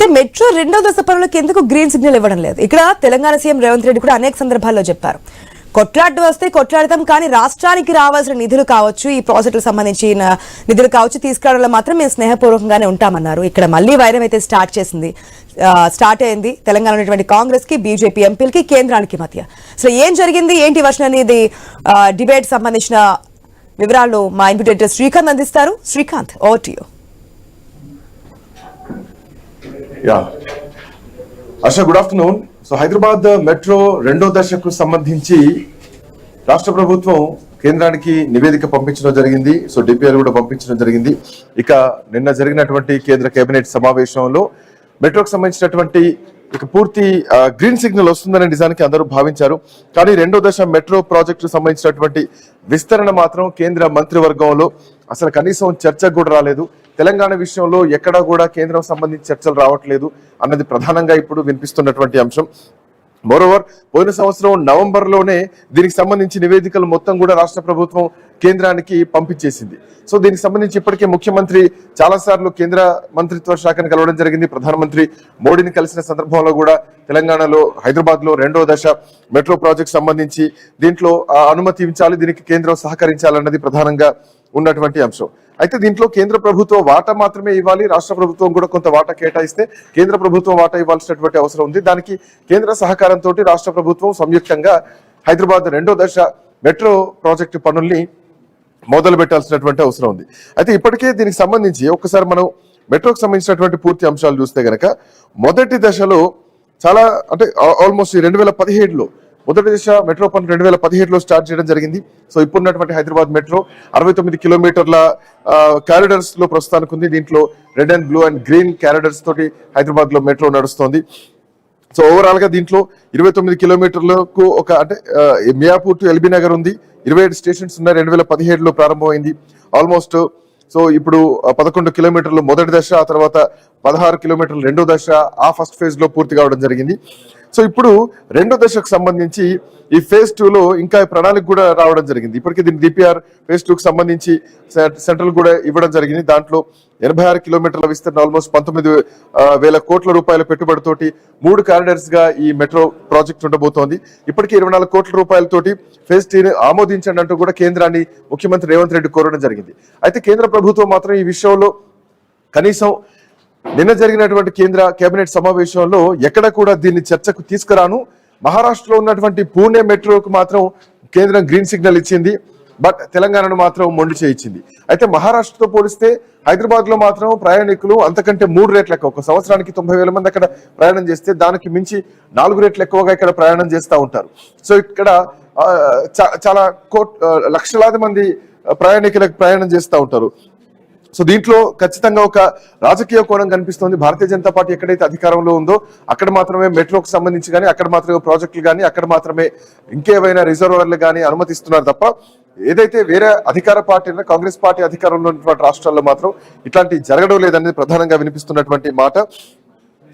అయితే మెట్రో రెండో దశ పనులకు ఎందుకు గ్రీన్ సిగ్నల్ ఇవ్వడం లేదు? ఇక్కడ తెలంగాణ సీఎం రేవంత్ రెడ్డి కూడా అనేక సందర్భాల్లో చెప్పారు. కొట్లాడు వస్తే కొట్లాడతాం కానీ రాష్ట్రానికి రావాల్సిన నిధులు కావచ్చు ఈ ప్రాజెక్టులకు సంబంధించిన నిధులు కావచ్చు తీసుకురావడంలో మాత్రం మేము స్నేహపూర్వకంగానే ఉంటామన్నారు. ఇక్కడ మళ్ళీ వైరం అయితే స్టార్ట్ చేసింది. స్టార్ట్ అయింది తెలంగాణ ఉన్నటువంటి కాంగ్రెస్కి బీజేపీ ఎంపీలకి కేంద్రానికి మధ్య. అసలు ఏం జరిగింది? ఏంటి వర్షం అనేది? డిబేట్ సంబంధించిన వివరాలు మా ఇన్విటేటర్ శ్రీకాంత్ అందిస్తారు. Srikanth over to ya. Harsha good afternoon so Hyderabad metro రెండో దశకు సంబంధించి రాష్ట్ర ప్రభుత్వం కేంద్రానికి నివేదిక పంపించడం జరిగింది. సో డిపిఆర్ కూడా పంపించడం జరిగింది. ఇక నిన్న జరిగినటువంటి కేంద్ర కేబినెట్ సమావేశంలో మెట్రోకి సంబంధించినటువంటి ఇక పూర్తి గ్రీన్ సిగ్నల్ వస్తుందనే నిజానికి అందరూ భావించారు. కానీ రెండో దశ మెట్రో ప్రాజెక్టు సంబంధించినటువంటి విస్తరణ మాత్రం కేంద్ర మంత్రివర్గంలో అసలు కనీసం చర్చకు కూడా రాలేదు. తెలంగాణ విషయంలో ఎక్కడా కూడా కేంద్రం సంబంధించి చర్చలు రావట్లేదు అన్నది ప్రధానంగా ఇప్పుడు వినిపిస్తున్నటువంటి అంశం. మోరోవర్ పోయిన సంవత్సరం నవంబర్లోనే దీనికి సంబంధించి నివేదికలు మొత్తం కూడా రాష్ట్ర ప్రభుత్వం కేంద్రానికి పంపించేసింది. సో దీనికి సంబంధించి ఇప్పటికే ముఖ్యమంత్రి చాలా సార్లు కేంద్ర మంత్రిత్వ శాఖను కలవడం జరిగింది. ప్రధానమంత్రి మోడీని కలిసిన సందర్భంలో కూడా తెలంగాణలో హైదరాబాద్లో రెండో దశ మెట్రో ప్రాజెక్ట్ సంబంధించి దీంట్లో ఆ, అనుమతి ఇవ్వాలి దీనికి కేంద్రం సహకరించాలన్నది ప్రధానంగా ఉన్నటువంటి అంశం. అయితే దీంట్లో కేంద్ర ప్రభుత్వం వాటా మాత్రమే ఇవ్వాలి రాష్ట్ర ప్రభుత్వం కూడా కొంత వాటా కేటాయిస్తే కేంద్ర ప్రభుత్వం వాటా ఇవ్వాల్సినటువంటి అవసరం ఉంది. దానికి కేంద్ర సహకారంతో రాష్ట్ర ప్రభుత్వం సంయుక్తంగా హైదరాబాద్ రెండో దశ మెట్రో ప్రాజెక్టు పనుల్ని మొదలు పెట్టాల్సినటువంటి అవసరం ఉంది. అయితే ఇప్పటికే దీనికి సంబంధించి ఒక్కసారి మనం మెట్రోకి సంబంధించినటువంటి పూర్తి అంశాలు చూస్తే గనక మొదటి దశలో చాలా అంటే ఆల్మోస్ట్ రెండు వేల పదిహేడులో మొదటి దశ మెట్రో పని రెండు వేల పదిహేడులో స్టార్ట్ చేయడం జరిగింది. సో ఇప్పుడున్నటువంటి హైదరాబాద్ మెట్రో అరవై తొమ్మిది కిలోమీటర్ల క్యారిడర్స్లో ప్రస్తుతానికి ఉంది. దీంట్లో red and blue and green corridors తోటి హైదరాబాద్లో మెట్రో నడుస్తోంది. సో ఓవరాల్గా దీంట్లో ఇరవై తొమ్మిది కిలోమీటర్లకు ఒక అంటే మియాపూర్ టు ఎల్బీ నగర్ ఉంది. ఇరవై ఏడు స్టేషన్స్ ఉన్నాయి. రెండు వేల పదిహేడులో ప్రారంభమైంది. ఆల్మోస్ట్ సో ఇప్పుడు పదకొండు కిలోమీటర్లు మొదటి దశ ఆ తర్వాత పదహారు కిలోమీటర్లు రెండో దశ ఆ ఫస్ట్ ఫేజ్లో పూర్తి కావడం జరిగింది. సో ఇప్పుడు రెండో దశకు సంబంధించి ఈ ఫేజ్ టూలో ఇంకా ప్రణాళిక కూడా రావడం జరిగింది. ఇప్పటికే దీని డిపిఆర్ ఫేజ్ టూ సంబంధించి సెంట్రల్ కూడా ఇవ్వడం జరిగింది. దాంట్లో ఎనభై ఆరు కిలోమీటర్ల విస్తరణ ఆల్మోస్ట్ పంతొమ్మిది వేల కోట్ల రూపాయల పెట్టుబడితోటి మూడు కారిడార్స్గా ఈ మెట్రో ప్రాజెక్ట్ ఉండబోతోంది. ఇప్పటికే ఇరవై నాలుగు కోట్ల రూపాయలతోటి ఫేజ్ టీని ఆమోదించండి అంటూ కూడా కేంద్రాన్ని ముఖ్యమంత్రి రేవంత్ రెడ్డి కోరడం జరిగింది. అయితే కేంద్ర ప్రభుత్వం మాత్రం ఈ విషయంలో కనీసం నిన్న జరిగినటువంటి కేంద్ర కేబినెట్ సమావేశంలో ఎక్కడ కూడా దీన్ని చర్చకు తీసుకురాను. మహారాష్ట్రలో ఉన్నటువంటి పూణే మెట్రోకు మాత్రం కేంద్రం గ్రీన్ సిగ్నల్ ఇచ్చింది. బట్ తెలంగాణను మాత్రం మొండి చేయించింది. అయితే మహారాష్ట్రతో పోలిస్తే హైదరాబాద్లో మాత్రం ప్రయాణికులు అంతకంటే మూడు రేట్ల ఎక్కువ. ఒక సంవత్సరానికి తొంభై వేల మంది అక్కడ ప్రయాణం చేస్తే దానికి మించి నాలుగు రేట్లు ఎక్కువగా ఇక్కడ ప్రయాణం చేస్తూ ఉంటారు. సో ఇక్కడ చాలా కోట్ లక్షలాది మంది ప్రయాణికులకు ప్రయాణం చేస్తూ ఉంటారు. సో దీంట్లో ఖచ్చితంగా ఒక రాజకీయ కోణం కనిపిస్తోంది. భారతీయ జనతా పార్టీ ఎక్కడైతే అధికారంలో ఉందో అక్కడ మాత్రమే మెట్రోకు సంబంధించి కానీ అక్కడ మాత్రమే ప్రాజెక్టులు కానీ అక్కడ మాత్రమే ఇంకేవైనా రిజర్వర్లు కానీ అనుమతిస్తున్నారు తప్ప ఏదైతే వేరే అధికార పార్టీ కాంగ్రెస్ పార్టీ అధికారంలో ఉన్నటువంటి రాష్ట్రాల్లో మాత్రం ఇట్లాంటి జరగడం లేదనేది ప్రధానంగా వినిపిస్తున్నటువంటి మాట.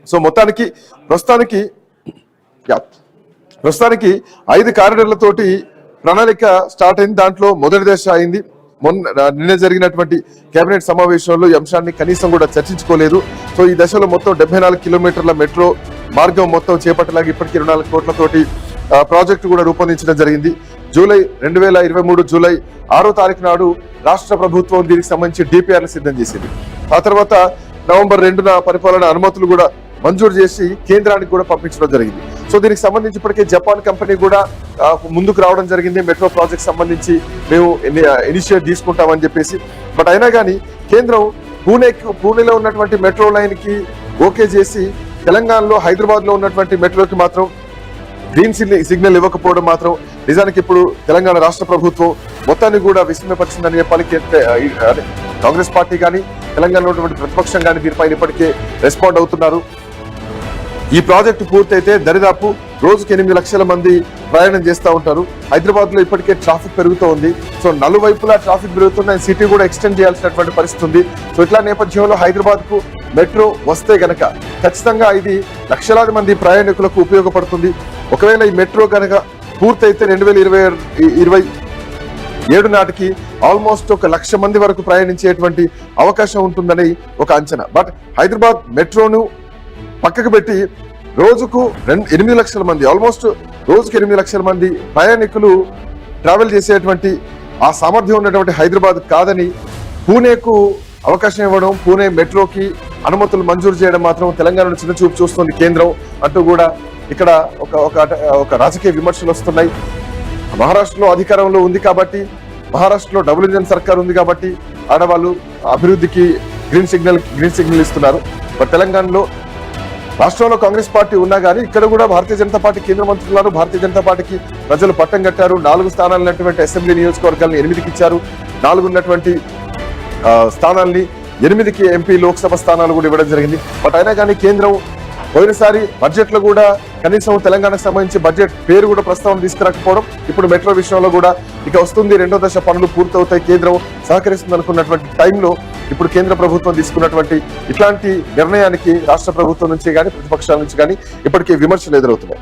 సో మొత్తానికి ప్రస్తుతానికి ప్రస్తుతానికి ఐదు కారిడర్లతోటి ప్రణాళిక స్టార్ట్ అయింది. దాంట్లో మొదటి దశ అయింది. మొన్న నిన్న జరిగినటువంటి కేబినెట్ సమావేశంలో ఈ అంశాన్ని కనీసం కూడా చర్చించుకోలేదు. సో ఈ దశలో మొత్తం డెబ్బై నాలుగు కిలోమీటర్ల మెట్రో మార్గం మొత్తం చేపట్టలాగా ఇప్పటికీ ఇరవై నాలుగు కోట్లతోటి ప్రాజెక్టు కూడా రూపొందించడం జరిగింది. జూలై రెండు వేల ఇరవై మూడు జూలై ఆరో తారీఖు నాడు రాష్ట్ర ప్రభుత్వం దీనికి సంబంధించి డిపిఆర్లు సిద్ధం చేసింది. ఆ తర్వాత నవంబర్ రెండున పరిపాలన అనుమతులు కూడా మంజూరు చేసి కేంద్రానికి కూడా పంపించడం జరిగింది. సో దీనికి సంబంధించి ఇప్పటికే జపాన్ కంపెనీ కూడా ముందుకు రావడం జరిగింది. మెట్రో ప్రాజెక్ట్ సంబంధించి మేము ఇనిషియేట్ తీసుకుంటామని చెప్పేసి. బట్ అయినా కానీ కేంద్రం పూణే పూణేలో ఉన్నటువంటి మెట్రో లైన్కి ఓకే చేసి తెలంగాణలో హైదరాబాద్లో ఉన్నటువంటి మెట్రోకి మాత్రం గ్రీన్ సిగ్నల్ సిగ్నల్ ఇవ్వకపోవడం మాత్రం నిజానికి ఇప్పుడు తెలంగాణ రాష్ట్ర ప్రభుత్వం మొత్తాన్ని కూడా విస్మయపరిచిందని చెప్పాలి. కాంగ్రెస్ పార్టీ కానీ తెలంగాణలో ఉన్నటువంటి ప్రతిపక్షం కానీ దీనిపైన ఇప్పటికే రెస్పాండ్ అవుతున్నారు. ఈ ప్రాజెక్టు పూర్తయితే దరిదాపు రోజుకి ఎనిమిది లక్షల మంది ప్రయాణం చేస్తూ ఉంటారు. హైదరాబాద్లో ఇప్పటికే ట్రాఫిక్ పెరుగుతూ ఉంది. సో నలువైపులా ట్రాఫిక్ పెరుగుతున్న సిటీ కూడా ఎక్స్టెండ్ చేయాల్సినటువంటి పరిస్థితి ఉంది. సో ఇట్లా నేపథ్యంలో హైదరాబాద్కు మెట్రో వస్తే గనక ఖచ్చితంగా ఇది లక్షలాది మంది ప్రయాణికులకు ఉపయోగపడుతుంది. ఒకవేళ ఈ మెట్రో గనక పూర్తయితే రెండు వేల ఇరవై ఇరవై ఏడు నాటికి ఆల్మోస్ట్ ఒక లక్ష మంది వరకు ప్రయాణించేటువంటి అవకాశం ఉంటుందని ఒక అంచనా. బట్ హైదరాబాద్ మెట్రోను పక్కకు పెట్టి రోజుకు రెండు ఎనిమిది లక్షల మంది ఆల్మోస్ట్ రోజుకు ఎనిమిది లక్షల మంది ప్రయాణికులు ట్రావెల్ చేసేటువంటి ఆ సామర్థ్యం ఉన్నటువంటి హైదరాబాద్ కాదని పూణేకు అవకాశం ఇవ్వడం పూణే మెట్రోకి అనుమతులు మంజూరు చేయడం మాత్రం తెలంగాణను చిన్న చూపు చూస్తుంది కేంద్రం. అంటూ కూడా ఇక్కడ ఒక ఒక ఒక రాజకీయ విమర్శలు వస్తున్నాయి. మహారాష్ట్రలో అధికారంలో ఉంది కాబట్టి మహారాష్ట్రలో డబుల్ ఇంజన్ సర్కార్ ఉంది కాబట్టి ఆడవాళ్ళు అభివృద్ధికి గ్రీన్ సిగ్నల్ గ్రీన్ సిగ్నల్ ఇస్తున్నారు. తెలంగాణలో రాష్ట్రంలో కాంగ్రెస్ పార్టీ ఉన్నా కానీ ఇక్కడ కూడా భారతీయ జనతా పార్టీ కేంద్ర మంత్రులు భారతీయ జనతా పార్టీకి ప్రజలు పట్టం కట్టారు. నాలుగు స్థానాలు ఉన్నటువంటి అసెంబ్లీ నియోజకవర్గాలను ఎనిమిదికి ఇచ్చారు. నాలుగు ఉన్నటువంటి స్థానాల్ని ఎనిమిదికి ఎంపీ లోక్సభ స్థానాలు కూడా ఇవ్వడం జరిగింది. బట్ అయినా కానీ కేంద్రం పోయినసారి బడ్జెట్లో కూడా కనీసం తెలంగాణకు సంబంధించి బడ్జెట్ పేరు కూడా ప్రస్తావన తీసుకురాకపోవడం ఇప్పుడు మెట్రో విషయంలో కూడా ఇక వస్తుంది. రెండో దశ పనులు పూర్తవుతాయి. కేంద్రం సహకరిస్తుంది అనుకున్నటువంటి టైంలో ఇప్పుడు కేంద్ర ప్రభుత్వం తీసుకున్నటువంటి ఇట్లాంటి నిర్ణయానికి రాష్ట్ర ప్రభుత్వం నుంచి కానీ ప్రతిపక్షాల నుంచి కానీ ఇప్పటికే విమర్శలు ఎదురవుతున్నాయి.